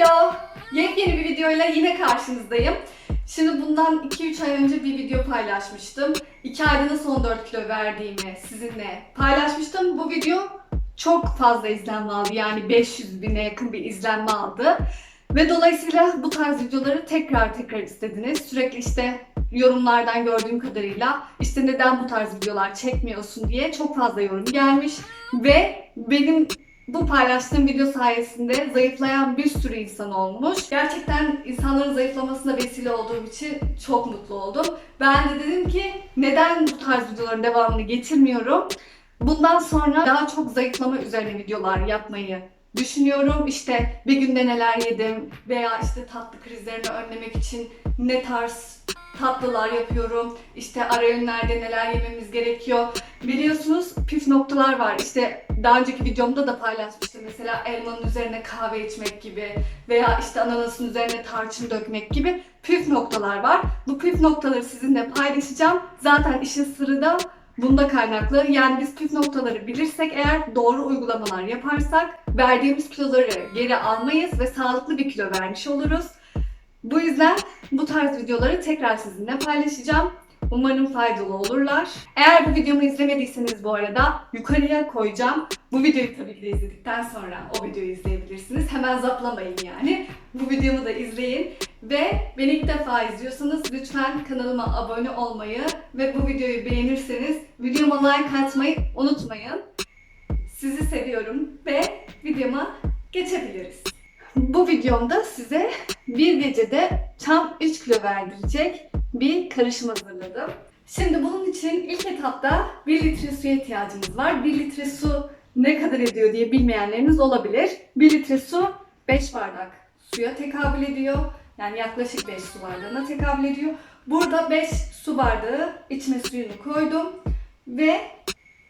Hello! Yepyeni bir videoyla yine karşınızdayım. Şimdi bundan 2-3 ay önce bir video paylaşmıştım. 2 ayda nasıl 14 kilo verdiğimi sizinle paylaşmıştım. Bu video çok fazla izlenme aldı. Yani 500 bine yakın bir izlenme aldı. Ve dolayısıyla bu tarz videoları tekrar tekrar istediniz. Sürekli işte yorumlardan gördüğüm kadarıyla işte neden bu tarz videolar çekmiyorsun diye çok fazla yorum gelmiş. Ve benim bu paylaştığım video sayesinde zayıflayan bir sürü insan olmuş. Gerçekten insanların zayıflamasına vesile olduğum için çok mutlu oldum. Ben de dedim ki neden bu tarz videoların devamını getirmiyorum? Bundan sonra daha çok zayıflama üzerine videolar yapmayı düşünüyorum. İşte bir günde neler yedim veya işte tatlı krizlerini önlemek için ne tarz tatlılar yapıyorum. İşte ara öğünlerde neler yememiz gerekiyor. Biliyorsunuz püf noktalar var. İşte daha önceki videomda da paylaşmıştım. Mesela elmanın üzerine kahve içmek gibi veya işte ananasın üzerine tarçın dökmek gibi püf noktalar var. Bu püf noktaları sizinle paylaşacağım. Zaten işin sırrı da bunda kaynaklı. Yani biz püf noktaları bilirsek eğer doğru uygulamalar yaparsak verdiğimiz kiloları geri almayız ve sağlıklı bir kilo vermiş oluruz. Bu yüzden bu tarz videoları tekrar sizinle paylaşacağım. Umarım faydalı olurlar. Eğer bu videomu izlemediyseniz bu arada yukarıya koyacağım. Bu videoyu tabii ki de izledikten sonra o videoyu izleyebilirsiniz. Hemen zaplamayın yani. Bu videomu da izleyin. Ve beni ilk defa izliyorsanız lütfen kanalıma abone olmayı ve bu videoyu beğenirseniz videoma like atmayı unutmayın. Sizi seviyorum ve videoma geçebiliriz. Bu videomda size bir gecede tam 3 kilo verdirecek bir karışım hazırladım. Şimdi bunun için ilk etapta 1 litre suya ihtiyacımız var. 1 litre su ne kadar ediyor diye bilmeyenleriniz olabilir. 1 litre su 5 bardak suya tekabül ediyor. Yani yaklaşık 5 su bardağına tekabül ediyor. Burada 5 su bardağı içme suyunu koydum. Ve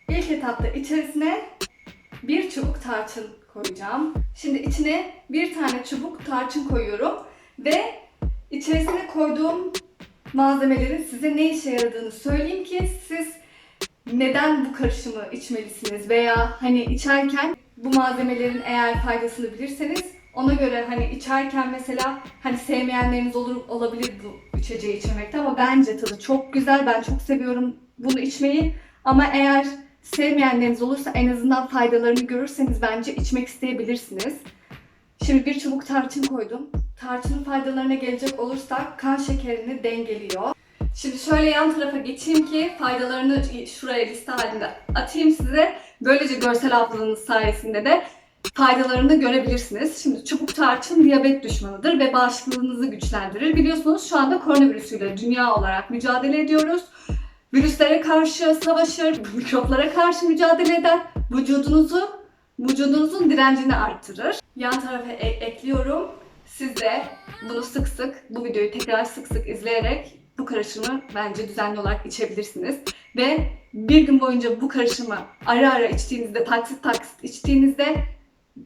ilk etapta içerisine bir çubuk tarçın koyacağım. Şimdi içine bir tane çubuk tarçın koyuyorum ve içerisine koyduğum malzemelerin size ne işe yaradığını söyleyeyim ki siz neden bu karışımı içmelisiniz veya hani içerken bu malzemelerin eğer faydasını bilirseniz ona göre hani içerken mesela hani sevmeyenleriniz olur olabilir bu içeceği içmekte ama bence tadı çok güzel. Ben çok seviyorum bunu içmeyi. Ama eğer sevmeyenleriniz olursa en azından faydalarını görürseniz bence içmek isteyebilirsiniz. Şimdi bir çubuk tarçın koydum. Tarçının faydalarına gelecek olursak kan şekerini dengeliyor. Şimdi şöyle yan tarafa geçeyim ki faydalarını şuraya liste halinde atayım size. Böylece görsel hafızanız sayesinde de faydalarını görebilirsiniz. Şimdi çubuk tarçın diyabet düşmanıdır ve bağışıklığınızı güçlendirir. Biliyorsunuz şu anda koronavirüsüyle dünya olarak mücadele ediyoruz. Virüslere karşı savaşır, mikroplara karşı mücadele eder. Vücudunuzu, vücudunuzun direncini arttırır. Yan tarafa e- ekliyorum. Siz de bunu sık sık, bu videoyu tekrar sık sık izleyerek bu karışımı bence düzenli olarak içebilirsiniz. Ve bir gün boyunca bu karışımı ara ara içtiğinizde, taksit taksit içtiğinizde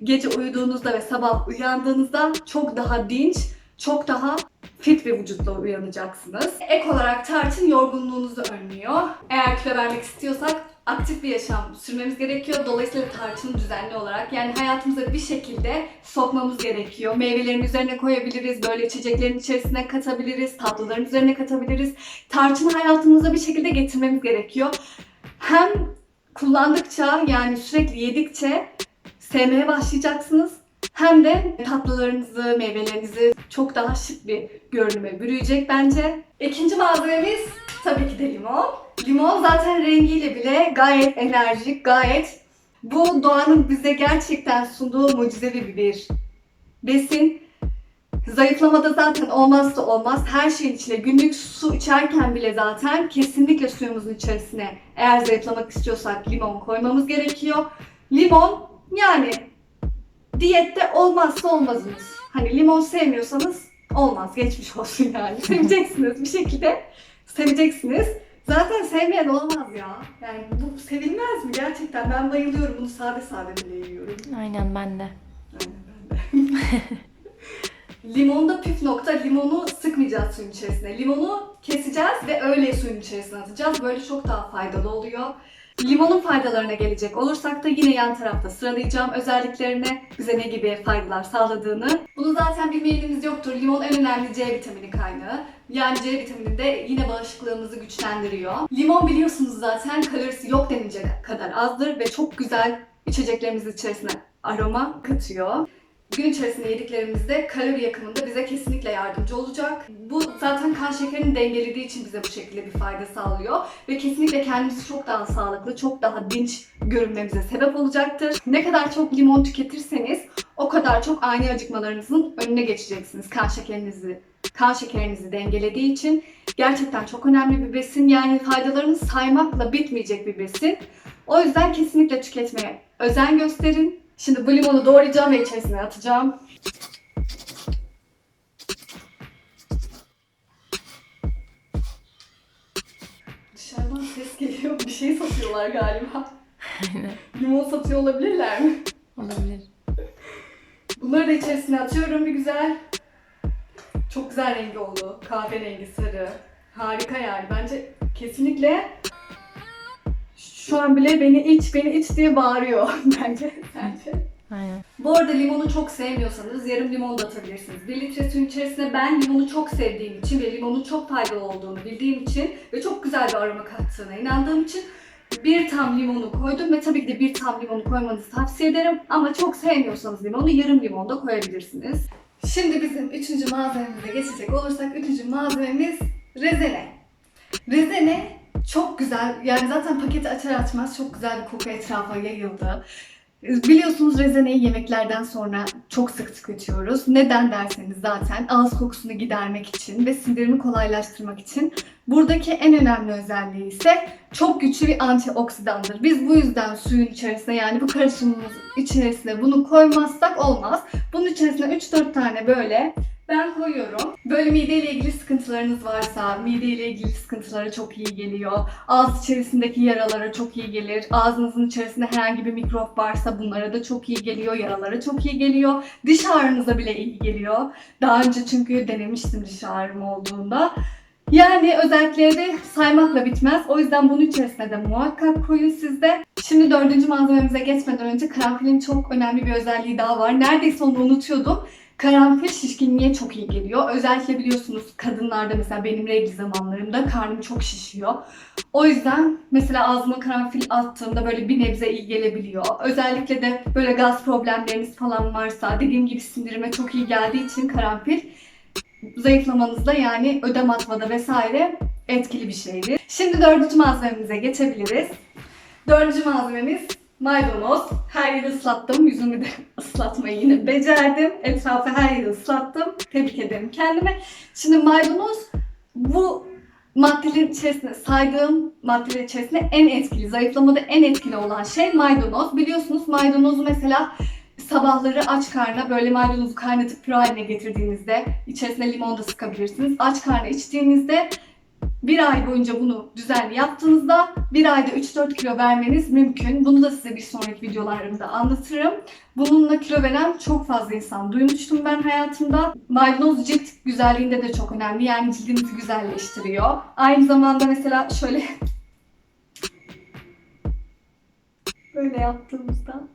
gece uyuduğunuzda ve sabah uyandığınızda çok daha dinç, çok daha fit bir vücutla uyanacaksınız. Ek olarak tarçın yorgunluğunuzu önlüyor. Eğer kilo vermek istiyorsak aktif bir yaşam sürmemiz gerekiyor. Dolayısıyla tarçını düzenli olarak yani hayatımıza bir şekilde sokmamız gerekiyor. Meyvelerin üzerine koyabiliriz, böyle içeceklerin içerisine katabiliriz, tatlıların üzerine katabiliriz. Tarçını hayatımıza bir şekilde getirmemiz gerekiyor. Hem kullandıkça yani sürekli yedikçe sevmeye başlayacaksınız. Hem de tatlılarınızı, meyvelerinizi çok daha şık bir görünüme bürüyecek bence. İkinci malzememiz tabii ki de limon. Limon zaten rengiyle bile gayet enerjik, gayet bu doğanın bize gerçekten sunduğu mucizevi bir besin. Zayıflamada zaten olmazsa olmaz. Her şeyin içine günlük su içerken bile zaten kesinlikle suyumuzun içerisine eğer zayıflamak istiyorsak limon koymamız gerekiyor. Limon yani diyette olmazsa olmazımız. Hani limon sevmiyorsanız olmaz. Geçmiş olsun yani. Seveceksiniz bir şekilde. Seveceksiniz. Zaten sevmeyen olmaz ya. Yani bu sevilmez mi gerçekten? Ben bayılıyorum. Bunu sade sade bile yiyorum. Aynen ben de. Aynen ben de. Limonda püf nokta limonu sıkmayacağız suyun içerisine. Limonu keseceğiz ve öyle suyun içerisine atacağız. Böyle çok daha faydalı oluyor. Limonun faydalarına gelecek olursak da yine yan tarafta sıralayacağım özelliklerini, bize ne gibi faydalar sağladığını. Bunu zaten bilmeyenimiz yoktur. Limon en önemli C vitamini kaynağı. Yani C vitamini de yine bağışıklığımızı güçlendiriyor. Limon biliyorsunuz zaten kalorisi yok denilecek kadar azdır ve çok güzel içeceklerimizin içerisine aroma katıyor. Gün içerisinde yediklerimizde kalori yakımında bize kesinlikle yardımcı olacak. Bu zaten kan şekerini dengelediği için bize bu şekilde bir fayda sağlıyor. Ve kesinlikle kendimizi çok daha sağlıklı, çok daha dinç görünmemize sebep olacaktır. Ne kadar çok limon tüketirseniz o kadar çok ani acıkmalarınızın önüne geçeceksiniz. Kan şekerinizi kan şekerinizi dengelediği için gerçekten çok önemli bir besin. Yani faydalarını saymakla bitmeyecek bir besin. O yüzden kesinlikle tüketmeye özen gösterin. Şimdi bu limonu doğrayacağım ve içerisine atacağım. Dışarıdan ses geliyor. Bir şey satıyorlar galiba. Limon satıyor olabilirler mi? Olabilir. Bunları da içerisine atıyorum bir güzel. Çok güzel rengi oldu. Kahverengi, sarı. Harika yani. Bence kesinlikle şu an bile beni iç, beni iç diye bağırıyor bence. Sence? Aynen. Bu arada limonu çok sevmiyorsanız yarım limon da atabilirsiniz. 1 litre suyun içerisine ben limonu çok sevdiğim için ve limonun çok faydalı olduğunu bildiğim için ve çok güzel bir aroma kattığına inandığım için bir tam limonu koydum ve tabii ki de bir tam limonu koymanızı tavsiye ederim. Ama çok sevmiyorsanız limonu yarım limon da koyabilirsiniz. Şimdi bizim üçüncü malzememize geçecek olursak üçüncü malzememiz rezene. Çok güzel, yani zaten paketi açar açmaz çok güzel bir koku etrafa yayıldı. Biliyorsunuz rezeneyi yemeklerden sonra çok sık tüketiyoruz. Neden derseniz zaten ağız kokusunu gidermek için ve sindirimi kolaylaştırmak için. Buradaki en önemli özelliği ise çok güçlü bir antioksidandır. Biz bu yüzden suyun içerisine yani bu karışımımız içerisine bunu koymazsak olmaz. Bunun içerisine 3-4 tane böyle ben koyuyorum. Böyle mideyle ilgili sıkıntılarınız varsa, mideyle ilgili sıkıntılara çok iyi geliyor. Ağız içerisindeki yaralara çok iyi gelir. Ağzınızın içerisinde herhangi bir mikrop varsa bunlara da çok iyi geliyor. Yaralara çok iyi geliyor. Diş ağrınıza bile iyi geliyor. Daha önce çünkü denemiştim diş ağrım olduğunda. Yani özellikleri saymakla bitmez. O yüzden bunun içerisine de muhakkak koyun sizde. Şimdi dördüncü malzememize geçmeden önce karanfilin çok önemli bir özelliği daha var. Neredeyse onu unutuyordum. Karanfil şişkinliğe çok iyi geliyor. Özellikle biliyorsunuz kadınlarda mesela benim regl zamanlarımda karnım çok şişiyor. O yüzden mesela ağzıma karanfil attığımda böyle bir nebze iyi gelebiliyor. Özellikle de böyle gaz problemleriniz falan varsa dediğim gibi sindirime çok iyi geldiği için karanfil zayıflamanızda yani ödem atmada vesaire etkili bir şeydir. Şimdi dördüncü malzememize geçebiliriz. Dördüncü malzememiz maydanoz. Her yeri ıslattım. Yüzümü de ıslatmayı yine becerdim. Etrafı her yeri ıslattım. Tebrik ederim kendime. Şimdi maydanoz bu maddelerin içerisinde saydığım maddelerin içerisinde en etkili, zayıflamada en etkili olan şey maydanoz. Biliyorsunuz maydanozu mesela sabahları aç karna böyle maydanozu kaynatıp püre haline getirdiğinizde içerisine limon da sıkabilirsiniz. Aç karna içtiğinizde bir ay boyunca bunu düzenli yaptığınızda bir ayda 3-4 kilo vermeniz mümkün. Bunu da size bir sonraki videolarımda anlatırım. Bununla kilo veren çok fazla insan duymuştum ben hayatımda. Maydanoz cilt güzelliğinde de çok önemli. Yani cildinizi güzelleştiriyor. Aynı zamanda mesela şöyle böyle yaptığımızda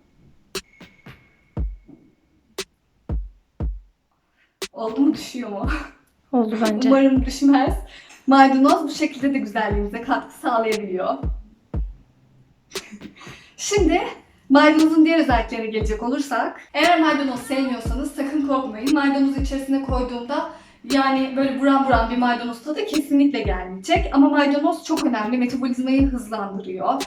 oldu mu düşüyor mu? Oldu bence. Umarım düşmez. Maydanoz bu şekilde de güzelliğimize katkı sağlayabiliyor. Şimdi maydanozun diğer özelliklerine gelecek olursak, eğer maydanoz sevmiyorsanız sakın korkmayın. Maydanoz içerisine koyduğumda yani böyle buram buram bir maydanoz tadı kesinlikle gelmeyecek. Ama maydanoz çok önemli. Metabolizmayı hızlandırıyor.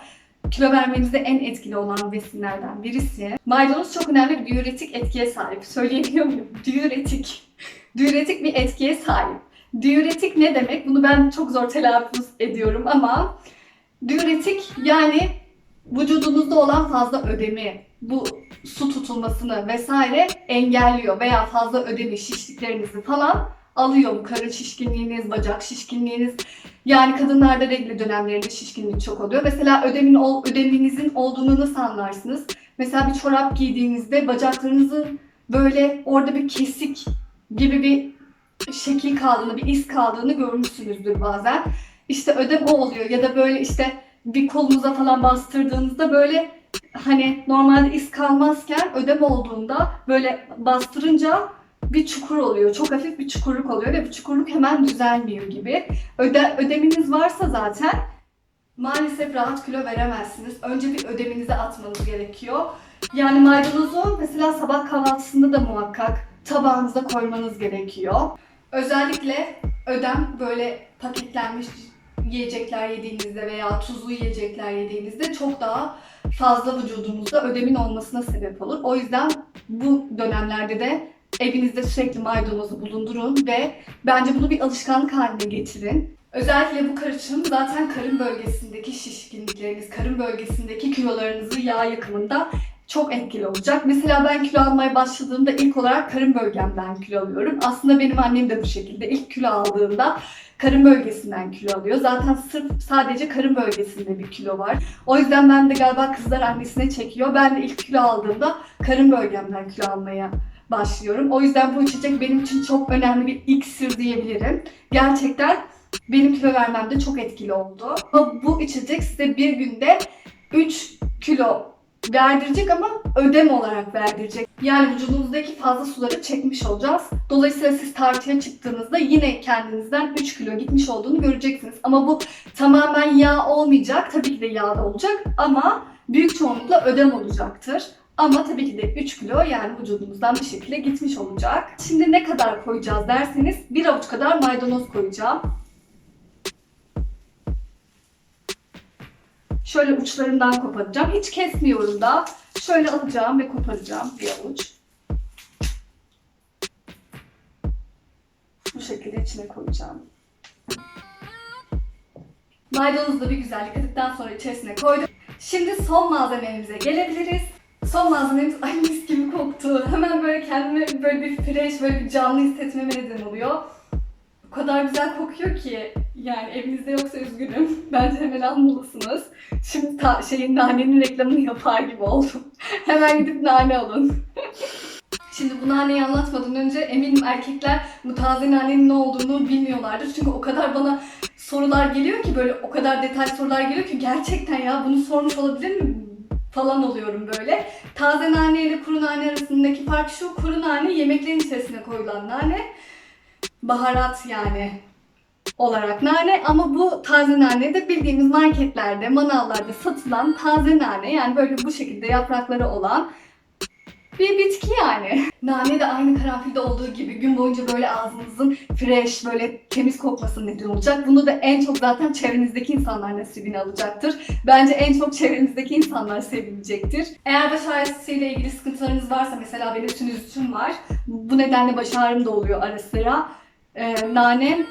Kilo vermenizde en etkili olan besinlerden birisi. Maydanoz çok önemli bir diüretik etkiye sahip. Söyleyebiliyor muyum? Diüretik. Diüretik bir etkiye sahip. Diüretik ne demek? Bunu ben çok zor telaffuz ediyorum ama diüretik yani vücudunuzda olan fazla ödemi, bu su tutulmasını vesaire engelliyor veya fazla ödemi, şişliklerinizi falan alıyor. Karın şişkinliğiniz, bacak şişkinliğiniz. Yani kadınlarda regl dönemlerinde şişkinlik çok oluyor. Mesela ödemin ödeminizin olduğunu nasıl anlarsınız? Mesela bir çorap giydiğinizde bacaklarınızın böyle orada bir kesik gibi bir şekil kaldığını, bir iz kaldığını görmüşsünüzdür bazen. İşte ödem oluyor ya da böyle işte bir kolunuza falan bastırdığınızda böyle hani normalde iz kalmazken ödem olduğunda böyle bastırınca bir çukur oluyor. Çok hafif bir çukurluk oluyor ve bu çukurluk hemen düzelmiyor gibi. Öde, ödeminiz varsa zaten maalesef rahat kilo veremezsiniz. Önce bir ödeminizi atmanız gerekiyor. Yani maydanozu mesela sabah kahvaltısında da muhakkak tabağınıza koymanız gerekiyor. Özellikle ödem böyle paketlenmiş yiyecekler yediğinizde veya tuzlu yiyecekler yediğinizde çok daha fazla vücudunuzda ödemin olmasına sebep olur. O yüzden bu dönemlerde de evinizde sürekli maydanozu bulundurun ve bence bunu bir alışkanlık haline getirin. Özellikle bu karışım zaten karın bölgesindeki şişkinlikleriniz, karın bölgesindeki kilolarınızı yağ yakımında çok etkili olacak. Mesela ben kilo almaya başladığımda ilk olarak karın bölgemden kilo alıyorum. Aslında benim annem de bu şekilde. İlk kilo aldığında karın bölgesinden kilo alıyor. Zaten sırf sadece karın bölgesinde bir kilo var. O yüzden ben de galiba kızlar annesine çekiyor. Ben de ilk kilo aldığımda karın bölgemden kilo almaya başlıyorum. O yüzden bu içecek benim için çok önemli bir iksir diyebilirim. Gerçekten benim kilo vermemde çok etkili oldu. Ama bu içecek size bir günde 3 kilo verdirecek ama ödem olarak verdirecek. Yani vücudunuzdaki fazla suları çekmiş olacağız. Dolayısıyla siz tartıya çıktığınızda yine kendinizden 3 kilo gitmiş olduğunu göreceksiniz. Ama bu tamamen yağ olmayacak. Tabii ki de yağ da olacak ama büyük çoğunlukla ödem olacaktır. Ama tabii ki de 3 kilo yani vücudumuzdan bir şekilde gitmiş olacak. Şimdi ne kadar koyacağız derseniz bir avuç kadar maydanoz koyacağım. Şöyle uçlarından koparacağım. Hiç kesmiyorum da. Şöyle alacağım ve koparacağım bir avuç. Bu şekilde içine koyacağım. Maydanozu da bir güzel yıkadıktan sonra içerisine koydum. Şimdi son malzememize gelebiliriz. Son malzememiz ay mis gibi koktu. Hemen böyle kendime böyle bir fresh, böyle bir canlı hissetmeme neden oluyor. O kadar güzel kokuyor ki yani evinizde yoksa üzgünüm. Bence hemen almalısınız. Şimdi ta, şeyin nanenin reklamını yapar gibi oldum. hemen gidip nane alın. Şimdi bu naneyi anlatmadan önce eminim erkekler bu taze nanenin ne olduğunu bilmiyorlardır. Çünkü o kadar bana sorular geliyor ki böyle o kadar detay sorular geliyor ki gerçekten ya bunu sormuş olabilir mi falan oluyorum böyle. Taze nane ile kuru nane arasındaki fark şu. Kuru nane yemeklerin içerisine koyulan nane. Baharat yani olarak nane ama bu taze nane de bildiğimiz marketlerde, manavlarda satılan taze nane yani böyle bu şekilde yaprakları olan bir bitki yani. Nane de aynı karanfilde olduğu gibi gün boyunca böyle ağzınızın fresh, böyle temiz kokmasına neden olacak. Bunu da en çok zaten çevrenizdeki insanlar nasibini alacaktır. Bence en çok çevrenizdeki insanlar sevinecektir. Eğer baş ağrısıyla ilgili sıkıntılarınız varsa mesela benim sinüzitim var. Bu nedenle baş ağrım da oluyor ara sıra. Ee, nane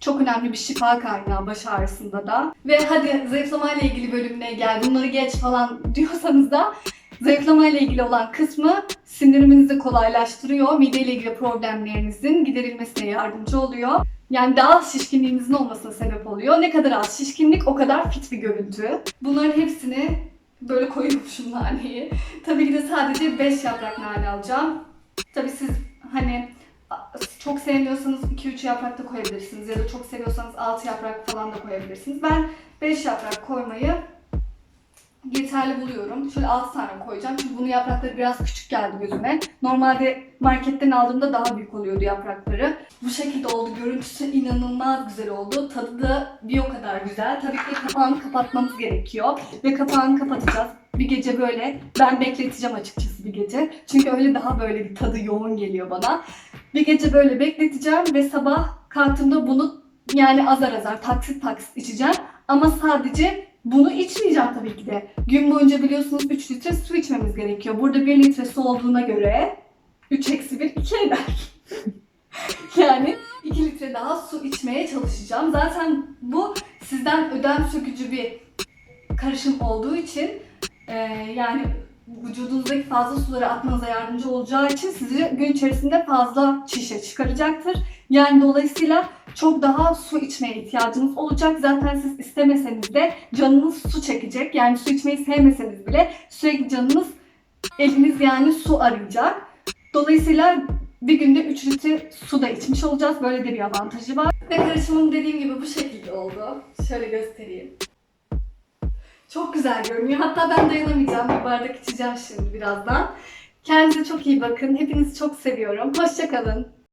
çok önemli bir şifa kaynağı baş ağrısında da. Ve hadi zayıflama ile ilgili bölümüne gel bunları geç falan diyorsanız da Zayıflama ile ilgili olan kısmı sindiriminizi kolaylaştırıyor. Mide ile ilgili problemlerinizin giderilmesine yardımcı oluyor. Yani daha az şişkinliğinizin olmasına sebep oluyor. Ne kadar az şişkinlik o kadar fit bir görüntü. Bunların hepsini böyle koyuyormuşum naneyi. Tabii ki de sadece 5 yaprak nane alacağım. Tabii siz hani çok sevmiyorsanız 2-3 yaprak da koyabilirsiniz ya da çok seviyorsanız 6 yaprak falan da koyabilirsiniz. Ben 5 yaprak koymayı yeterli buluyorum. Şöyle 6 tane koyacağım çünkü bunun yaprakları biraz küçük geldi gözüme. Normalde marketten aldığımda daha büyük oluyordu yaprakları. Bu şekilde oldu. Görüntüsü inanılmaz güzel oldu. Tadı da bir o kadar güzel. Tabii ki kapağını kapatmamız gerekiyor. Ve kapağını kapatacağız. Bir gece böyle ben bekleteceğim açıkçası bir gece. Çünkü öyle daha böyle bir tadı yoğun geliyor bana. Bir gece böyle bekleteceğim ve sabah kalktığımda bunu yani azar azar taksit taksit içeceğim. Ama sadece bunu içmeyeceğim tabii ki de. Gün boyunca biliyorsunuz 3 litre su içmemiz gerekiyor. Burada 1 litre su olduğuna göre 3 eksi 1 2 eder. yani 2 litre daha su içmeye çalışacağım. Zaten bu sizden ödem sökücü bir karışım olduğu için e, yani vücudunuzdaki fazla suları atmanıza yardımcı olacağı için sizi gün içerisinde fazla şişe çıkaracaktır. Yani dolayısıyla çok daha su içmeye ihtiyacınız olacak. Zaten siz istemeseniz de canınız su çekecek. Yani su içmeyi sevmeseniz bile sürekli canınız eliniz yani su arayacak. Dolayısıyla bir günde 3 litre su da içmiş olacağız. Böyle de bir avantajı var. Ve karışımım dediğim gibi bu şekilde oldu. Şöyle göstereyim. Çok güzel görünüyor. Hatta ben dayanamayacağım. Bir bardak içeceğim şimdi birazdan. Kendinize çok iyi bakın. Hepinizi çok seviyorum. Hoşçakalın.